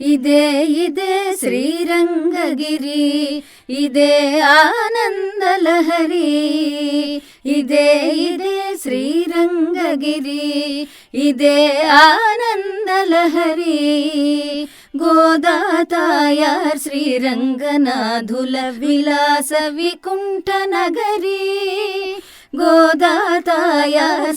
ఇదే ఇదే శ్రీరంగగిరి ఇదే ఆనందలహరి ఇదే ఇదే శ్రీరంగగిరి ఇదే ఆనందలహరి. గోదాతాయార్ శ్రీరంగనాథుల విలాస వికుంఠ నగరి గోదాతాయార్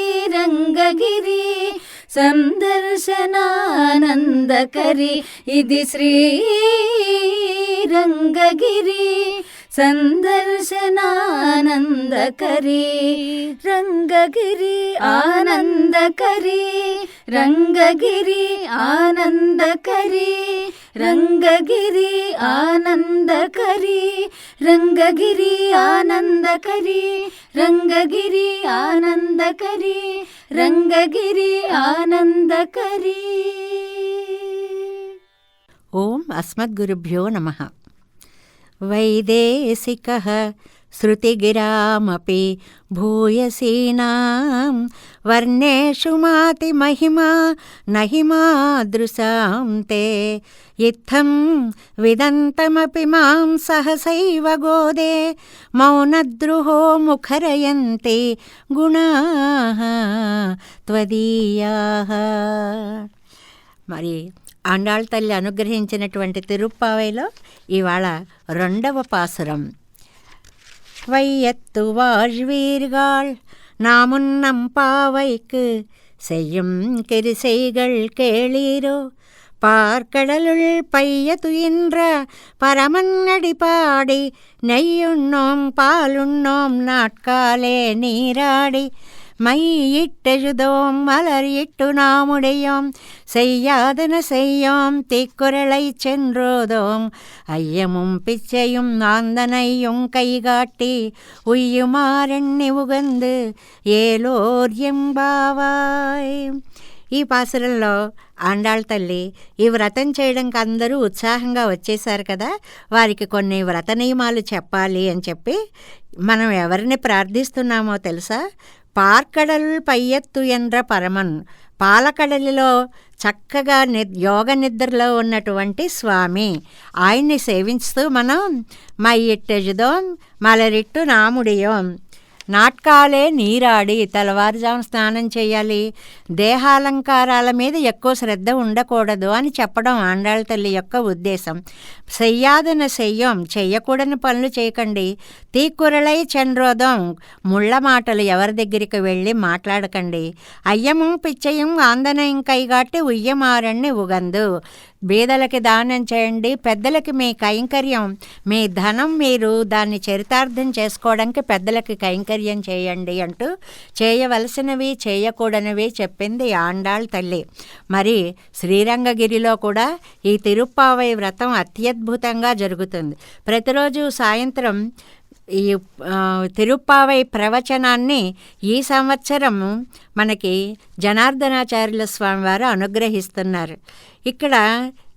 రంగగిరి సందర్శనానందకరి. ఇది శ్రీ రంగగిరి సందర్శనానందకరి రంగగిరి ఆనందకరి రంగగిరి ఆనందకరి రంగగిరి ఆనందకరి రంగగిరి ఆనందకరి రంగగిరి ఆనందకరి రంగగిరి ఆనందకరి. ఓం అస్మద్గురుభ్యో నమ. వైదేశిక శృతిగిరామపి భూయసీనాం వర్ణేషు మాతి మహిమా నహిమాదృశాం తే ఇత్థం విదంతమపి మాం సహసైవ గోదే మౌనద్రుహో ముఖరయంతి గుణా త్వదీయాః మరి ఆండాళ్ తల్లి అనుగ్రహించినటువంటి తిరుప్పావైలో ఇవాళ రెండవ పాసురం வையத்து வாழ்வீர்கள் நாமுன்னம் பாவைக்கு செய்யும் கிரிசைகள் கேளீரோ பார்க்கடலுள் பைய துயின்ற பரமன்னடி பாடி நெய்யுண்ணோம் பாலுண்ணோம் நாட்காலே நீராடி மையிட்டெழுதோம் மலர் இட்டு நாமுடையோம் செய்யாதன செய்யோம் தீக்குறளை சென்றோதோம் ஐயமும் பிச்சையும் ஆந்தனையும் கைகாட்டி உய்யுமாறெண்ணி உகந்து ఏలోర్ ఎంబావాయ్ ఈ పాసురంలో ఆండాళ్ తల్లి ఈ వ్రతం చేయడానికి అందరూ ఉత్సాహంగా వచ్చేసారు కదా వారికి కొన్ని వ్రత నియమాలు చెప్పాలి అని చెప్పి మనం ఎవరిని ప్రార్థిస్తున్నామో తెలుసా పార్కడల్ పయ్యత్తు ఎంద్ర పరమన్ పాలకడలిలో చక్కగా ని యోగ నిద్రలో ఉన్నటువంటి స్వామి. ఆయన్ని సేవించుతూ మనం మై ఇట్టెజుదోం మలరిట్టు నాముడియోం. నాట్కాలే నీరాడి తెల్లవారుజాము స్నానం చేయాలి. దేహాలంకారాల మీద ఎక్కువ శ్రద్ధ ఉండకూడదు అని చెప్పడం ఆండాళ్ళ తల్లి యొక్క ఉద్దేశం. చెయ్యాదన చెయ్యం చెయ్యకూడని పనులు చేయకండి. తీకురలై చండ్రోదం ముళ్ళ మాటలు ఎవరి దగ్గరికి వెళ్ళి మాట్లాడకండి. అయ్యము పిచ్చయం ఆందనయం కైగాట్టి ఉయ్యమారణ్ణి ఉగందు. బీదలకి దానం చేయండి పెద్దలకి మీ కైంకర్యం మీ ధనం మీరు దాన్ని చరితార్థం చేసుకోవడానికి పెద్దలకి కైంకర్యం చేయండి అంటూ చేయవలసినవి చేయకూడనివి చెప్పింది ఆండాళ్ తల్లి. మరి శ్రీరంగగిరిలో కూడా ఈ తిరుప్పావై వ్రతం అత్యద్భుతంగా జరుగుతుంది. ప్రతిరోజు సాయంత్రం ఈ తిరుప్పావై ప్రవచనాన్ని ఈ సంవత్సరం మనకి జనార్దనాచార్యుల స్వామివారు అనుగ్రహిస్తున్నారు. ఇక్కడ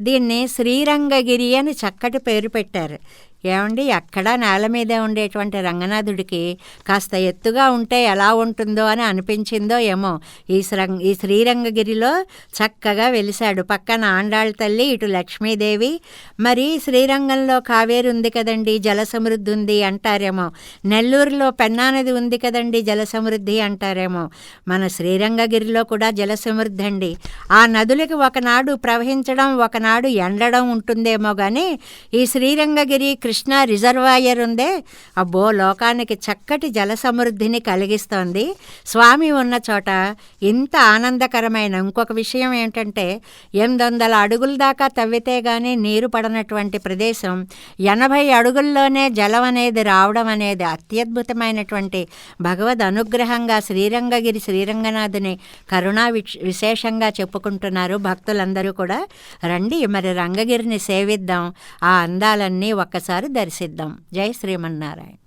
దీన్ని శ్రీరంగగిరి అని చక్కటి పేరు పెట్టారు. ఏమండి ఎక్కడా నేల మీదే ఉండేటువంటి రంగనాథుడికి కాస్త ఎత్తుగా ఉంటే ఎలా ఉంటుందో అని అనిపించిందో ఏమో. ఈ శ్రంగ ఈ శ్రీరంగగిరిలో చక్కగా వెలిశాడు. పక్కన ఆండాళ్ళ తల్లి ఇటు లక్ష్మీదేవి. మరి శ్రీరంగంలో కావేరి ఉంది కదండి జల సమృద్ధి ఉంది అంటారేమో. నెల్లూరులో పెన్నానది ఉంది కదండి జల సమృద్ధి అంటారేమో. మన శ్రీరంగగిరిలో కూడా జల సమృద్ధి అండి. ఆ నదులకు ఒకనాడు ప్రవహించడం ఒకనాడు ఎండడం ఉంటుందేమో కానీ ఈ శ్రీరంగగిరి కృష్ణ కృష్ణా రిజర్వాయర్ ఉందే. అబ్బో లోకానికి చక్కటి జల సమృద్ధిని కలిగిస్తోంది. స్వామి ఉన్న చోట ఇంత ఆనందకరమైన ఇంకొక విషయం ఏంటంటే ఎనిమిది వందల అడుగుల దాకా తవ్వితే కానీ నీరు పడనటువంటి ప్రదేశం ఎనభై అడుగుల్లోనే జలం అనేది రావడం అనేది అత్యద్భుతమైనటువంటి భగవద్ అనుగ్రహంగా శ్రీరంగగిరి శ్రీరంగనాథుని కరుణా విశేషంగా చెప్పుకుంటున్నారు భక్తులందరూ కూడా. రండి మరి రంగగిరిని సేవిద్దాం. ఆ అందాలన్నీ ఒక్కసారి దర్శిద్దాం జై శ్రీమన్నారాయణ